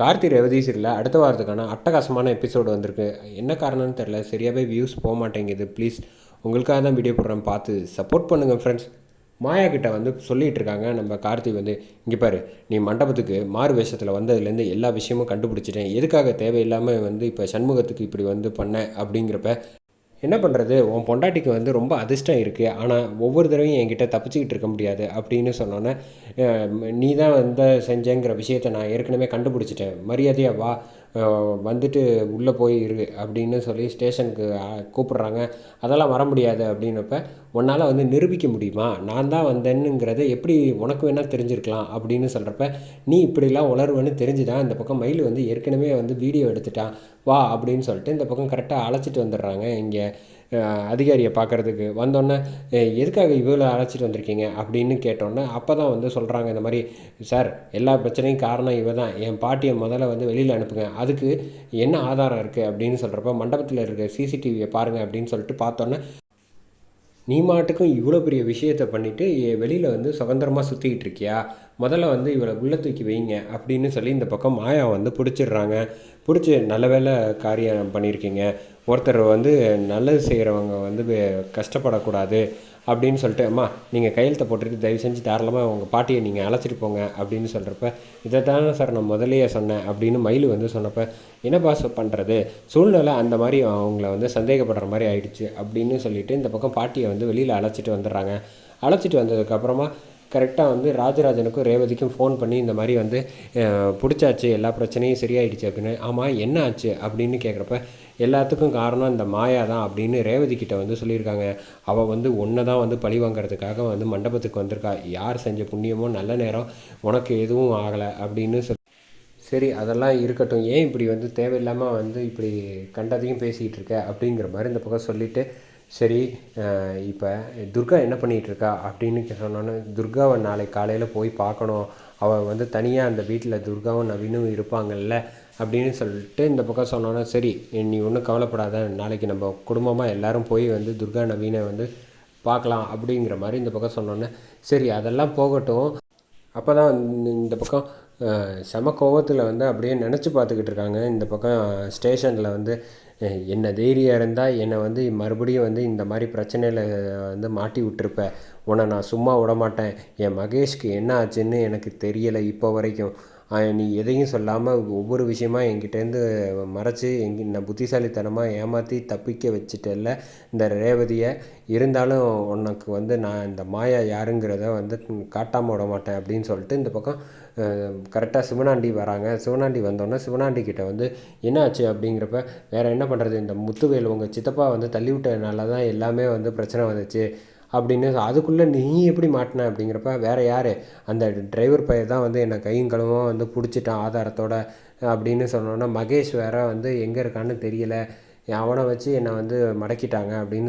கார்த்தி ரேவதி அடுத்த வாரத்துக்கான அட்டகாசமான எபிசோடு வந்திருக்கு. என்ன காரணம்னு தெரில சரியாகவே வியூஸ் போக மாட்டேங்குது ப்ளீஸ் உங்களுக்காக தான் வீடியோ போடுறேன். பார்த்து சப்போர்ட் பண்ணுங்கள் ஃப்ரெண்ட்ஸ் மாயா கிட்ட வந்து சொல்லிகிட்டு இருக்காங்க. நம்ம கார்த்தி வந்து இங்கே பாரு நீ மண்டபத்துக்கு மாறு வேஷத்தில் வந்ததுலேருந்து எல்லா விஷயமும் கண்டுபிடிச்சிட்டேன். எதுக்காக தேவையில்லாமல் வந்து இப்போ சண்முகத்துக்கு இப்படி வந்து பண்ண அப்படிங்கிறப்ப என்ன பண்ணுறது உன் பொண்டாட்டிக்கு வந்து ரொம்ப அதிர்ஷ்டம் இருக்குது ஆனால் ஒவ்வொரு தடவையும் என்கிட்ட தப்பிச்சுக்கிட்டு இருக்க முடியாது அப்படின்னு சொன்னோன்னே நீ தான் வந்து செஞ்சேங்கிற விஷயத்தை நான் ஏற்கனவே கண்டுபிடிச்சிட்டேன். மரியாதையாக வா. வந்துட்டு உள்ளே போய் இரு அப்படின்னு சொல்லி ஸ்டேஷனுக்கு கூப்பிட்றாங்க கூப்பிடுறாங்க. அதெல்லாம் வர முடியாது அப்படின்னப்ப உன்னால் வந்து நிரூபிக்க முடியுமா? நான் தான் வந்தேனுங்கிறத எப்படி உனக்கு வேணால் தெரிஞ்சிருக்கலாம்? அப்படின்னு சொல்கிறப்ப நீ இப்படிலாம் உளருவேன்னு தெரிஞ்சுதான் இந்த பக்கம் மயில் வந்து ஏற்கனவே வந்து வீடியோ எடுத்துட்டான். வா அப்படின்னு சொல்லிட்டு இந்த பக்கம் கரெக்டாக அழைச்சிட்டு வந்துடுறாங்க இங்கே. அதிகாரியை பார்க்குறதுக்கு. வந்தோடனே எதுக்காக இவ்வளோ அழைச்சிட்டு வந்திருக்கீங்க? அப்படின்னு கேட்டோன்னே அப்போ தான் வந்து சொல்கிறாங்க இந்த மாதிரி சார் எல்லா பிரச்சனையும் காரணம் இவ தான் என் பாட்டியை முதல்ல வந்து வெளியில் அனுப்புங்க. அதுக்கு என்ன ஆதாரம் இருக்குது அப்படின்னு சொல்கிறப்ப மண்டபத்தில் இருக்க சிசிடிவியை பாருங்கள் அப்படின்னு சொல்லிட்டு பார்த்தோன்னே நீ மாட்டுக்கும் இவ்வளோ பெரிய விஷயத்தை பண்ணிவிட்டு வெளியில் வந்து சுதந்திரமாக சுற்றிக்கிட்டு இருக்கியா? முதல்ல வந்து இவளை உள்ளே தூக்கி வைங்க. அப்படின்னு சொல்லி இந்த பக்கம் மாயா வந்து பிடிச்சிடுறாங்க. பிடிச்சி நல்ல வேலை காரியம் பண்ணியிருக்கீங்க. ஒருத்தர் வந்து நல்லது செய்கிறவங்க வந்து கஷ்டப்படக்கூடாது அப்படின்னு சொல்லிட்டு அம்மா நீங்கள் கையெழுத்தை போட்டுட்டு தயவு செஞ்சு தாராளமாக உங்கள் பாட்டியை நீங்கள் அழைச்சிட்டு போங்க அப்படின்னு சொல்கிறப்ப இதை தானே சார் நான் முதலையே சொன்னேன் அப்படின்னு மயில் வந்து சொன்னப்போ என்னப்பா பண்ணுறது சூழ்நிலை அந்த மாதிரி அவங்கள வந்து சந்தேகப்படுற மாதிரி ஆயிடுச்சு அப்படின்னு சொல்லிட்டு இந்த பக்கம் பாட்டியை வந்து வெளியில் அழைச்சிட்டு வந்துடுறாங்க. அழைச்சிட்டு வந்ததுக்கப்புறமா கரெக்டாக வந்து ராஜராஜனுக்கும் ரேவதிக்கும் ஃபோன் பண்ணி இந்த மாதிரி வந்து பிடிச்சாச்சு எல்லா பிரச்சனையும் சரியாயிடுச்சு அப்படின்னு. ஆமாம் என்ன ஆச்சு அப்படின்னு கேட்குறப்ப எல்லாத்துக்கும் காரணம் இந்த மாயா தான் அப்படின்னு ரேவதி கிட்ட வந்து சொல்லியிருக்காங்க. அவள் வந்து ஒன்றை தான் வந்து பழி வாங்குறதுக்காக வந்து மண்டபத்துக்கு வந்திருக்கா. யார் செஞ்ச புண்ணியமோ நல்ல நேரம் உனக்கு எதுவும் ஆகலை அப்படின்னு சொல்லி சரி அதெல்லாம் இருக்கட்டும். ஏன் இப்படி வந்து தேவையில்லாமல் வந்து இப்படி கண்டதையும் பேசிகிட்டு இருக்க அப்படிங்கிற மாதிரி இந்த பக்கம் சொல்லிவிட்டு சரி இப்போ துர்கா என்ன பண்ணிகிட்டு இருக்கா அப்படின்னு சொன்னோன்னே துர்காவை நாளைக்கு காலையில் போய் பார்க்கணும். அவள் வந்து தனியாக அந்த வீட்டில் துர்காவும் நவீனும் இருப்பாங்கல்ல அப்படின்னு சொல்லிட்டு இந்த பக்கம் சொன்னோன்னே சரி நீ ஒன்றும் கவலைப்படாத. நாளைக்கு நம்ம குடும்பமாக எல்லாரும் போய் வந்து துர்கா நவீனை வந்து பார்க்கலாம் அப்படிங்கிற மாதிரி இந்த பக்கம் சொன்னோன்னே சரி அதெல்லாம் போகட்டும். அப்போ தான் இந்த பக்கம் செம கோவத்தில் வந்து அப்படியே நினச்சி பார்த்துக்கிட்டு இருக்காங்க. இந்த பக்கம் ஸ்டேஷனில் வந்து என்ன தைரியம் இருந்தால் என்னை வந்து மறுபடியும் வந்து இந்த மாதிரி பிரச்சனையில் வந்து மாட்டி விட்டுருப்ப. உன்னை நான் சும்மா விட மாட்டேன் என் மகேஷ்க்கு என்ன ஆச்சுன்னு எனக்கு தெரியலை இப்போ வரைக்கும். நீ எதையும் சொல்லாமல் ஒவ்வொரு விஷயமா என்கிட்டேருந்து மறைச்சி எங்க நான் புத்திசாலித்தனமாக ஏமாற்றி தப்பிக்க வச்சுட்டேல்ல இந்த ரேவதியை இருந்தாலும் உனக்கு வந்து நான் இந்த மாயா யாருங்கிறத வந்து காட்டாமல் விட மாட்டேன் அப்படின்னு சொல்லிட்டு இந்த பக்கம் கரெக்டாக சிவனாண்டி வராங்க. சிவனாண்டி வந்தோடனே சிவனாண்டி கிட்டே வந்து என்ன ஆச்சு அப்படிங்கிறப்ப வேறு என்ன பண்ணுறது இந்த முத்துவேல் உங்கள் சித்தப்பா வந்து தள்ளி விட்டதுனால தான் எல்லாமே வந்து பிரச்சனை வந்துச்சு. அப்படின்னு அதுக்குள்ளே நீ எப்படி மாட்டின அப்படிங்கிறப்ப வேறு யார்? அந்த டிரைவர் பையன் தான் வந்து என்னை கையும் களவும் வந்து பிடிச்சிட்டான் ஆதாரத்தோட அப்படின்னு சொன்னோன்னா மகேஷ் வேற வந்து எங்கே இருக்கான்னு தெரியல. அவனை வச்சு என்னை வந்து மடக்கிட்டாங்க அப்படின்னு